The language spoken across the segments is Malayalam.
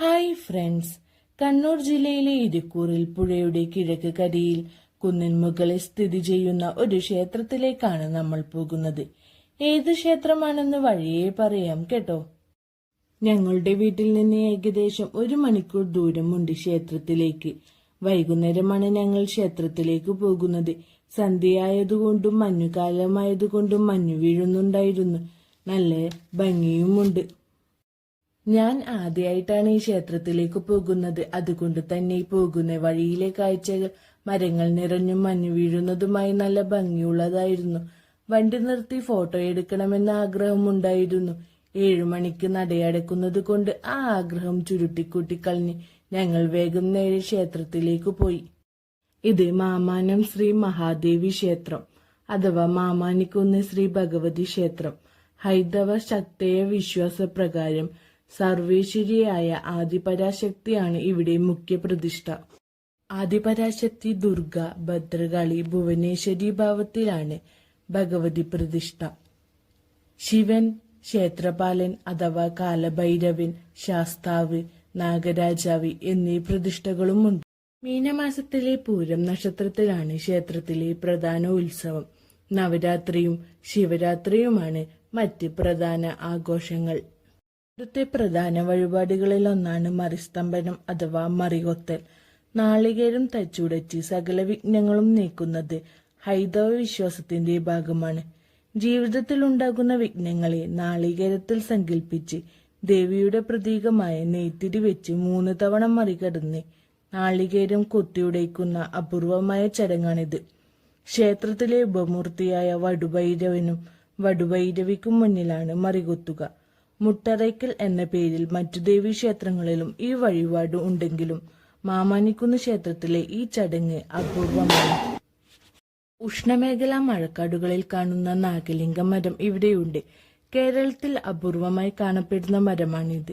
Hi friends. കണ്ണൂർ ജില്ലയിലെ ഇരിക്കൂറിൽ പുഴയുടെ കിഴക്ക് കരയിൽ കുന്നിൻ മുകളിൽ സ്ഥിതി ചെയ്യുന്ന ഒരു ക്ഷേത്രത്തിലേക്കാണ് നമ്മൾ പോകുന്നത്. ഏത് ക്ഷേത്രമാണെന്ന് വഴിയേ പറയാം കേട്ടോ. ഞങ്ങളുടെ വീട്ടിൽ നിന്ന് ഏകദേശം ഒരു മണിക്കൂർ ദൂരമുണ്ട് ക്ഷേത്രത്തിലേക്ക്. വൈകുന്നേരമാണ് ഞങ്ങൾ ക്ഷേത്രത്തിലേക്ക് പോകുന്നത്. സന്ധ്യയായതുകൊണ്ടും മഞ്ഞുകാലമായതുകൊണ്ടും മഞ്ഞു വീഴുന്നുണ്ടായിരുന്നു. നല്ല ഭംഗിയുമുണ്ട്. ഞാൻ ആദ്യമായിട്ടാണ് ഈ ക്ഷേത്രത്തിലേക്ക് പോകുന്നത്. അതുകൊണ്ട് തന്നെ പോകുന്ന വഴിയിലെ കാഴ്ചകൾ മരങ്ങൾ നിറഞ്ഞും മഞ്ഞു വീഴുന്നതുമായി നല്ല ഭംഗിയുള്ളതായിരുന്നു. വണ്ടി നിർത്തി ഫോട്ടോ എടുക്കണമെന്ന ആഗ്രഹമുണ്ടായിരുന്നു ഏഴു മണിക്ക് നടയടക്കുന്നത് കൊണ്ട് ആ ആഗ്രഹം ചുരുട്ടിക്കൂട്ടിക്കളഞ്ഞ് ഞങ്ങൾ വേഗം നേരെ ക്ഷേത്രത്തിലേക്ക് പോയി. ഇത് മാമാനം ശ്രീ മഹാദേവി ക്ഷേത്രം അഥവാ മാമാനിക്കുന്ന് ശ്രീ ഭഗവതി ക്ഷേത്രം. ഹൈന്ദവ ശക്തയ വിശ്വാസപ്രകാരം സർവേശ്വരിയായ ആദിപരാശക്തിയാണ് ഇവിടെ മുഖ്യ പ്രതിഷ്ഠ. ആദിപരാശക്തി ദുർഗ ഭദ്രകാളി ഭുവനേശ്വരി ഭാവത്തിലാണ് ഭഗവതി പ്രതിഷ്ഠ. ശിവൻ ക്ഷേത്രപാലൻ അഥവാ കാലഭൈരവൻ ശാസ്താവ് നാഗരാജാവ് എന്നീ പ്രതിഷ്ഠകളുമുണ്ട്. മീനമാസത്തിലെ പൂരം നക്ഷത്രത്തിലാണ് ക്ഷേത്രത്തിലെ പ്രധാന ഉത്സവം. നവരാത്രിയും ശിവരാത്രിയുമാണ് മറ്റ് പ്രധാന ആഘോഷങ്ങൾ. ഇവിടുത്തെ പ്രധാന വഴിപാടുകളിൽ ഒന്നാണ് മറിസ്തംഭനം അഥവാ മറികൊത്തൽ. നാളികേരം തച്ചുടച്ച് സകല വിഘ്നങ്ങളും നീക്കുന്നത് ഹൈന്ദവ വിശ്വാസത്തിന്റെ ഭാഗമാണ്. ജീവിതത്തിൽ ഉണ്ടാകുന്ന വിഘ്നങ്ങളെ നാളികേരത്തിൽ സങ്കല്പിച്ച് ദേവിയുടെ പ്രതീകമായ നെയ്ത്തിരി വെച്ച് മൂന്ന് തവണ മറികടന്ന് നാളികേരം കൊത്തിയുടയ്ക്കുന്ന അപൂർവമായ ചടങ്ങാണിത്. ക്ഷേത്രത്തിലെ ഉപമൂർത്തിയായ വടുഭൈരവനും വടുഭൈരവിക്കും മുന്നിലാണ് മറികൊത്തുക. മുട്ടറയ്ക്കൽ എന്ന പേരിൽ മറ്റു ദേവീ ക്ഷേത്രങ്ങളിലും ഈ വഴിപാട് ഉണ്ടെങ്കിലും മാമാനിക്കുന്ന് ക്ഷേത്രത്തിലെ ഈ ചടങ്ങ് അപൂർവമാണ്. ഉഷ്ണമേഖലാ മഴക്കാടുകളിൽ കാണുന്ന നാഗലിംഗ മരം ഇവിടെയുണ്ട്. കേരളത്തിൽ അപൂർവമായി കാണപ്പെടുന്ന മരമാണിത്.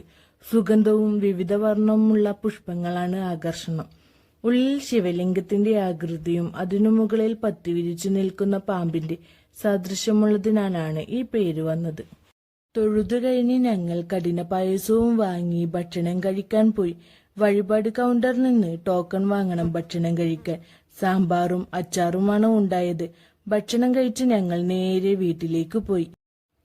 സുഗന്ധവും വിവിധ വർണവുമുള്ള പുഷ്പങ്ങളാണ് ആകർഷണം. ഉള്ളിൽ ശിവലിംഗത്തിന്റെ ആകൃതിയും അതിനു മുകളിൽ പത്തി വിരിച്ചു നിൽക്കുന്ന പാമ്പിന്റെ സദൃശമുള്ളതിനാലാണ് ഈ പേര് വന്നത്. തൊഴുതു കഴിഞ്ഞ് ഞങ്ങൾ കഠിന പായസവും വാങ്ങി ഭക്ഷണം കഴിക്കാൻ പോയി. വഴിപാട് കൗണ്ടറിൽ നിന്ന് ടോക്കൺ വാങ്ങണം ഭക്ഷണം കഴിക്കാൻ. സാമ്പാറും അച്ചാറുമാണ് ഉണ്ടായത്. ഭക്ഷണം കഴിച്ച് ഞങ്ങൾ നേരെ വീട്ടിലേക്ക് പോയി.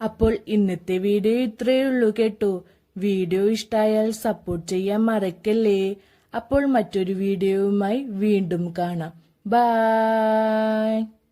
അപ്പോൾ ഇന്നത്തെ വീഡിയോ ഇത്രയേ ഉള്ളൂ കേട്ടോ. വീഡിയോ ഇഷ്ടായാൽ സപ്പോർട്ട് ചെയ്യാൻ മറക്കല്ലേ? അപ്പോൾ മറ്റൊരു വീഡിയോയുമായി വീണ്ടും കാണാം. ബൈ